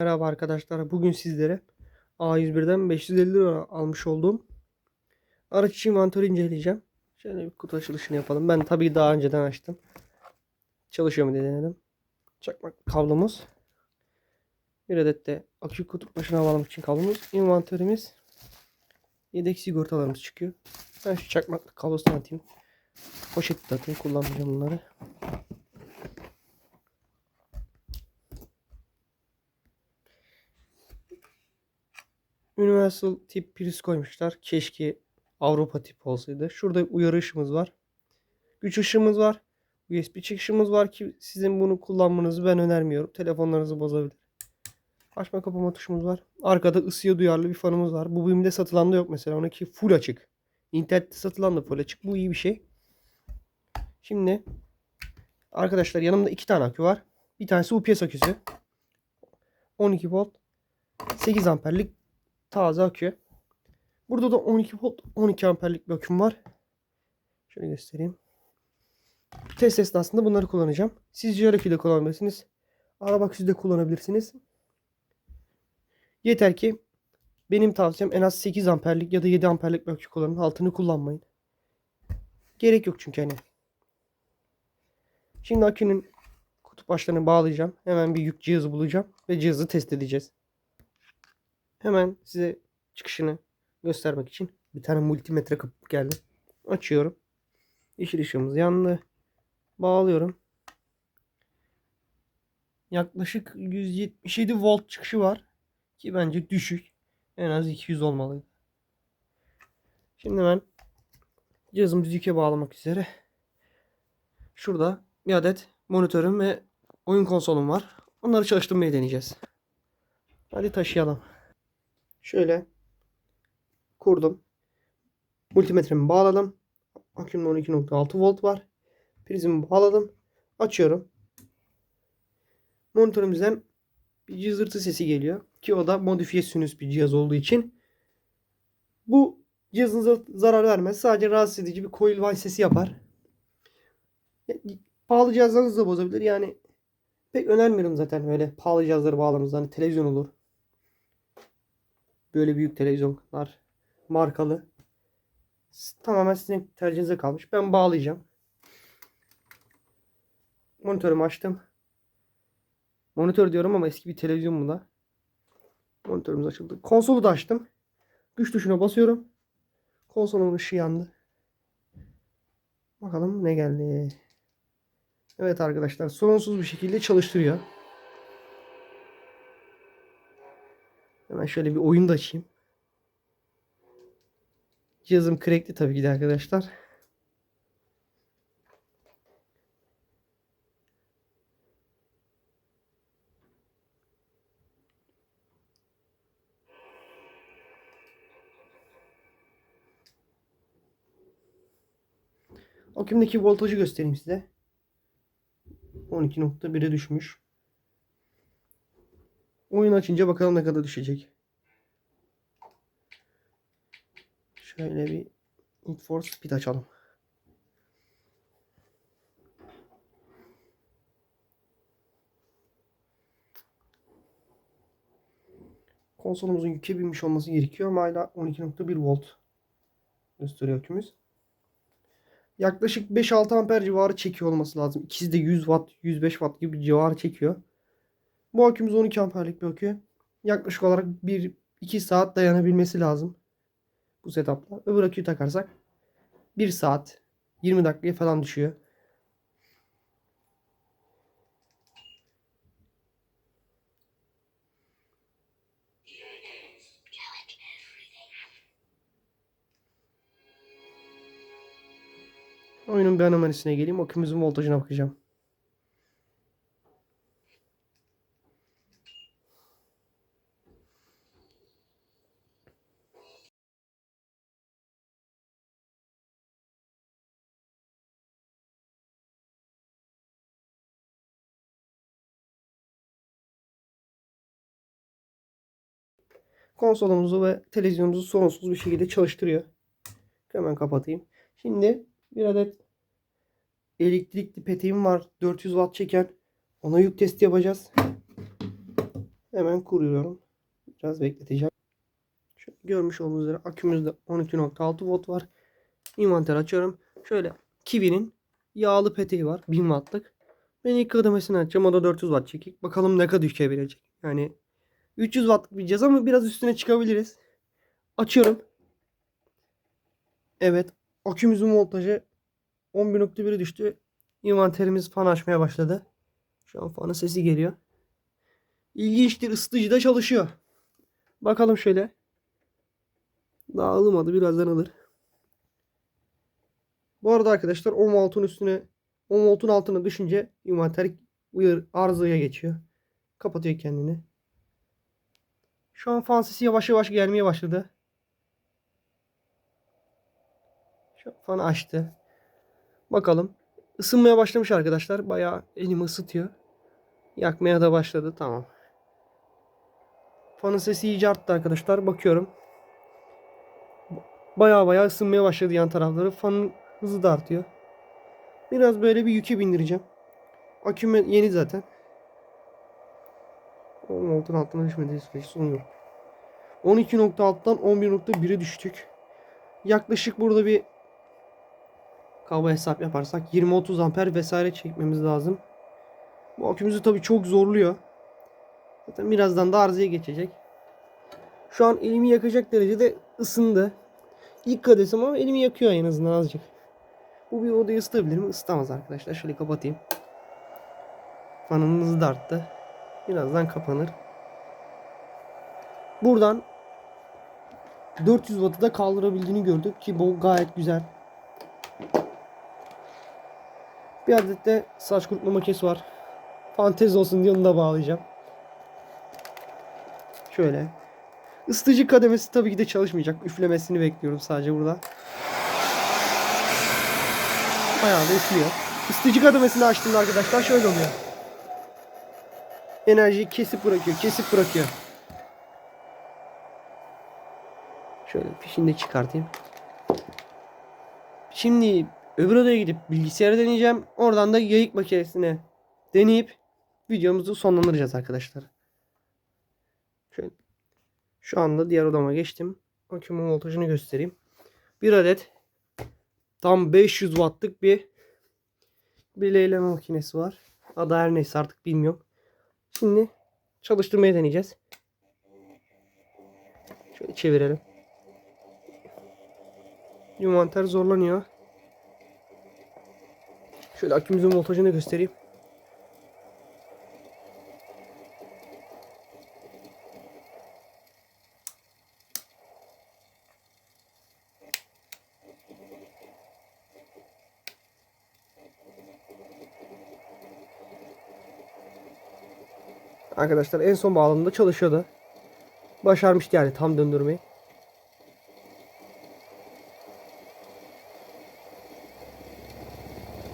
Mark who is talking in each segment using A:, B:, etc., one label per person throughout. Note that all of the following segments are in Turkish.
A: Merhaba arkadaşlar. Bugün sizlere A101'den 550 lira almış olduğum araç için inventörü inceleyeceğim. Şöyle bir kutu açılışını yapalım. Ben tabii daha önceden açtım. Çalışıyor mu diye denedim. Çakmak kablomuz. Bir adet de akü kutup başına bağlamak için kablomuz. Inventörümüz. Yedek sigortalarımız çıkıyor. Ben şu çakmaklık kablosunu atayım. Poşet de atayım. Kullanmayacağım bunları. Universal tip priz koymuşlar. Keşke Avrupa tip olsaydı. Şurada uyarı ışığımız var. Güç ışığımız var. USB çıkışımız var ki sizin bunu kullanmanızı ben önermiyorum. Telefonlarınızı bozabilir. Açma kapama tuşumuz var. Arkada ısıya duyarlı bir fanımız var. Bu BİM'de satılan da yok mesela. Onunki full açık. İnternette satılan da full açık. Bu iyi bir şey. Şimdi arkadaşlar yanımda iki tane akü var. Bir tanesi UPS aküsü. 12 volt 8 amperlik taze akü. Burada da 12 volt 12 amperlik bir aküm var. Şöyle göstereyim. Test esnasında bunları kullanacağım. Siz Jaraki'de kullanabilirsiniz. Araba aküsü de kullanabilirsiniz. Yeter ki benim tavsiyem en az 8 amperlik ya da 7 amperlik bir akü kullanın. Altını kullanmayın. Gerek yok çünkü hani. Şimdi akünün kutup başlarını bağlayacağım. Hemen bir yük cihazı bulacağım ve cihazı test edeceğiz. Hemen size çıkışını göstermek için bir tane multimetre kapı geldi. Açıyorum. Yeşil ışığımız yandı. Bağlıyorum. Yaklaşık 177 volt çıkışı var. Ki bence düşük. En az 200 olmalıydı. Şimdi ben cihazımı yüke bağlamak üzere. Şurada bir adet monitörüm ve oyun konsolum var. Onları çalıştırmayı deneyeceğiz. Hadi taşıyalım. Şöyle kurdum. Multimetremi bağladım. Akümde 12.6 volt var. Prizimi bağladım. Açıyorum. Monitörümüzden bir cızırtı sesi geliyor. Ki o da modifiye sinüs bir cihaz olduğu için. Bu cihazınıza zarar vermez. Sadece rahatsız edici bir coil whine sesi yapar. Pahalı cihazlarınız da bozabilir. Yani pek önermiyorum zaten öyle pahalı cihazları bağlamanızı. Hani televizyon olur. Böyle büyük televizyonlar markalı. Tamamen sizin tercihinize kalmış. Ben bağlayacağım. Monitörümü açtım. Monitör diyorum ama eski bir televizyon bu da. Monitörümüz açıldı. Konsolu da açtım. Güç tuşuna basıyorum. Konsolun ışığı yandı. Bakalım ne geldi. Evet arkadaşlar sorunsuz bir şekilde çalıştırıyor. Hemen şöyle bir oyun da açayım. Cihazım crackli tabii ki de arkadaşlar. Akümdeki voltajı göstereyim size. 12.1'e düşmüş. Oyun açınca bakalım ne kadar düşecek. Şöyle bir Need for Speed açalım. Konsolumuzun yüke binmiş olması gerekiyor ama hala 12.1 volt gösteriyor akümüz. Yaklaşık 5-6 amper civarı çekiyor olması lazım. İkisi de 100 watt, 105 watt gibi civarı çekiyor. Bu akümüz 12 amperlik bir akü. Yaklaşık olarak 1-2 saat dayanabilmesi lazım. Bu setupla. Öbür aküyü takarsak 1 saat 20 dakikaya falan düşüyor. Oyunun bir anomarisine geleyim. Akümüzün voltajına bakacağım. Konsolumuzu ve televizyonumuzu sorunsuz bir şekilde çalıştırıyor. Hemen kapatayım. Şimdi bir adet elektrikli peteğim var. 400 watt çeken. Ona yük testi yapacağız. Hemen kuruyorum. Biraz bekleteceğim. Şöyle görmüş olduğunuz üzere akümüzde 12.6 volt var. İnvanter açıyorum. Şöyle Kiwi'nin yağlı peteği var. 1000 wattlık. Ben ilk kademesini açacağım. O da 400 watt çekik. Bakalım ne kadar düşebilecek. Yani 300 wattlık bir cihaz ama biraz üstüne çıkabiliriz. Açıyorum. Evet. Akümüzün voltajı 11.1'e düştü. İnvanterimiz fan açmaya başladı. Şu an fanın sesi geliyor. İlginçtir. ısıtıcı da çalışıyor. Bakalım şöyle. Daha ılımadı. Birazdan alır. Bu arada arkadaşlar 10 voltun üstüne 10 voltun altına düşünce inverter uyarı arızaya geçiyor. Kapatıyor kendini. Şu an fan sesi yavaş yavaş gelmeye başladı. Şu an fanı açtı. Bakalım. Isınmaya başlamış arkadaşlar. Bayağı elimi ısıtıyor. Yakmaya da başladı. Tamam. Fanın sesi iyice arttı arkadaşlar. Bakıyorum. Bayağı bayağı ısınmaya başladı yan tarafları. Fanın hızı da artıyor. Biraz böyle bir yükü bindireceğim. Aküm yeni zaten. 10 voltun altına düşmedi süreci sorun yok. 12.6'dan 11.1'e düştük. Yaklaşık burada bir kaba hesap yaparsak 20-30 amper vesaire çekmemiz lazım. Bu akümüzü tabii çok zorluyor. Zaten birazdan da arızaya geçecek. Şu an elimi yakacak derecede ısındı. İlk kadesem ama elimi yakıyor en azından azıcık. Bu bir odayı ısıtabilir mi? Isıtamaz arkadaşlar. Şöyle kapatayım. Fanın hızı da arttı. Birazdan kapanır. Buradan 400 wattı da kaldırabildiğini gördük ki bu gayet güzel. Bir adet de saç kurutma makinesi var. Fantez olsun diye onu da bağlayacağım. Şöyle. Isıtıcı kademesi tabii ki de çalışmayacak. Üflemesini bekliyorum sadece burada. Bayağı da üflüyor. Isıtıcı kademesini açtığımda arkadaşlar şöyle oluyor. Enerjiyi kesip bırakıyor, kesip bırakıyor. Şöyle fişini de çıkartayım. Şimdi öbür odaya gidip bilgisayarı deneyeceğim. Oradan da yayık makinesine deneyip videomuzu sonlandıracağız arkadaşlar. Şöyle. Şu anda diğer odama geçtim. Akümün voltajını göstereyim. Bir adet tam 500 wattlık bir bir leyleme makinesi var. Adı her neyse artık bilmiyorum. Şimdi çalıştırmaya deneyeceğiz. Şöyle çevirelim. Envanter zorlanıyor. Şöyle akümüzün voltajını göstereyim. Arkadaşlar en son bağlamda çalışıyordu. Başarmıştı yani tam döndürmeyi.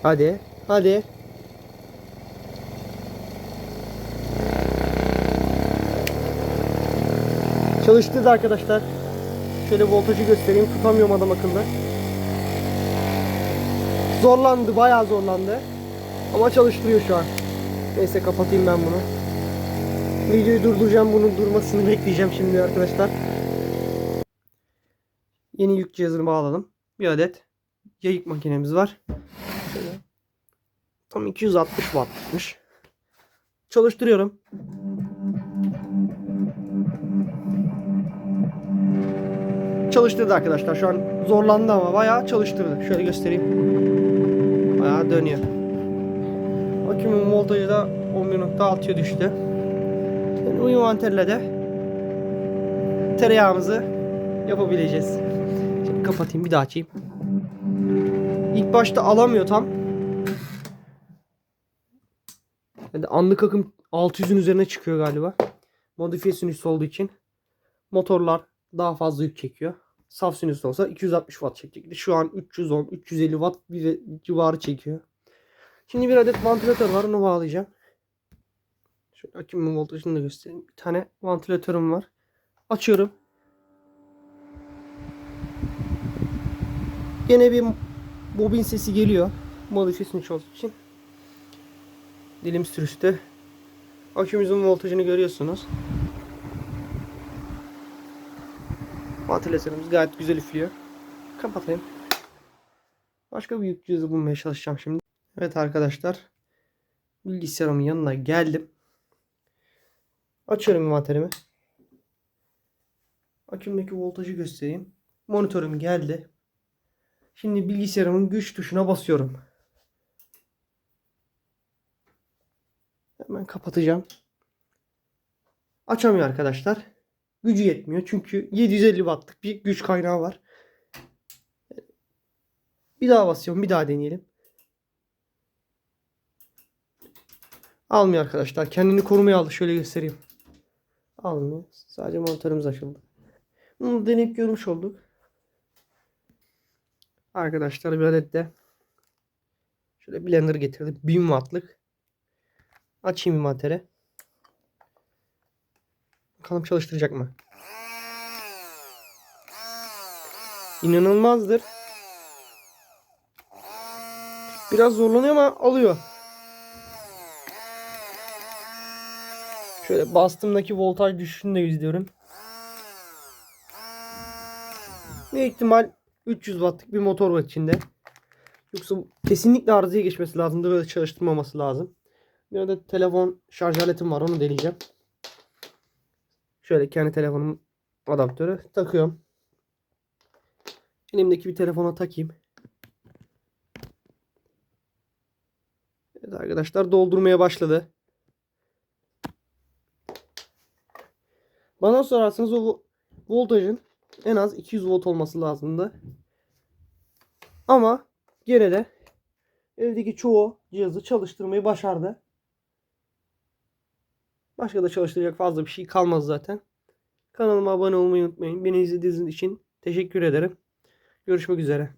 A: Hadi. Hadi. Çalıştı da arkadaşlar. Şöyle voltajı göstereyim. Tutamıyorum adam akıllı. Zorlandı. Bayağı zorlandı. Ama çalıştırıyor şu an. Neyse kapatayım ben bunu. Videoyu durduracağım. Bunun durmasını bekleyeceğim şimdi arkadaşlar. Yeni yük cihazını bağladım. Bir adet yayık makinemiz var. Tam 260 wattmış. Çalıştırıyorum. Çalıştırdı arkadaşlar. Şu an zorlandı ama bayağı çalıştırdı. Şöyle göstereyim. Bayağı dönüyor. Akümün voltajı da 11.6'ya düştü. Yani vanterle de tereyağımızı yapabileceğiz. Şimdi kapatayım bir daha açayım. İlk başta alamıyor tam. Yani anlık akım 600'ün üzerine çıkıyor galiba. Modifiye sinüsü olduğu için motorlar daha fazla yük çekiyor. Saf sinüsü olsa 260 watt çekecekti. Şu an 310, 350 watt bir civarı çekiyor. Şimdi bir adet vantilatör var. Onu bağlayacağım. Şöyle akümün voltajını da göstereyim. Bir tane vantilatörüm var. Açıyorum. Gene bir bobin sesi geliyor. Modifiye sinüsü olduğu için. Dilim sürüştü. Akümüzün voltajını görüyorsunuz. Vantilatörümüz gayet güzel üflüyor. Kapatayım. Başka bir yük cihazı bulmaya çalışacağım şimdi. Evet arkadaşlar. Bilgisayarımın yanına geldim. Açıyorum envanterimi. Akümdeki voltajı göstereyim. Monitörüm geldi. Şimdi bilgisayarımın güç tuşuna basıyorum. Hemen kapatacağım. Açamıyor arkadaşlar. Gücü yetmiyor. Çünkü 750 wattlık bir güç kaynağı var. Bir daha basıyorum. Bir daha deneyelim. Almıyor arkadaşlar. Kendini korumaya aldı. Şöyle göstereyim. Almıyor. Sadece monitörümüz açıldı. Bunu deneyip görmüş olduk. Arkadaşlar bir adet de şöyle blender getirdim. 1000 wattlık. Açayım envanteri. Bakalım çalıştıracak mı? İnanılmazdır. Biraz zorlanıyor ama alıyor. Şöyle bastığımdaki voltaj düşüşünü de izliyorum. Büyük ihtimal 300 wattlık bir motor var içinde. Yoksa kesinlikle arızaya geçmesi lazımdı. Böyle çalıştırmaması lazım. Bir adet telefon şarj aletim var. Onu deneyeceğim. Şöyle kendi telefonum adaptörü takıyorum. Elimdeki bir telefona takayım. Evet arkadaşlar doldurmaya başladı. Bana sorarsanız o vo- voltajın en az 200 volt olması lazımdı. Ama gene de evdeki çoğu cihazı çalıştırmayı başardı. Başka da çalıştıracak fazla bir şey kalmaz zaten. Kanalıma abone olmayı unutmayın. Beni izlediğiniz için teşekkür ederim. Görüşmek üzere.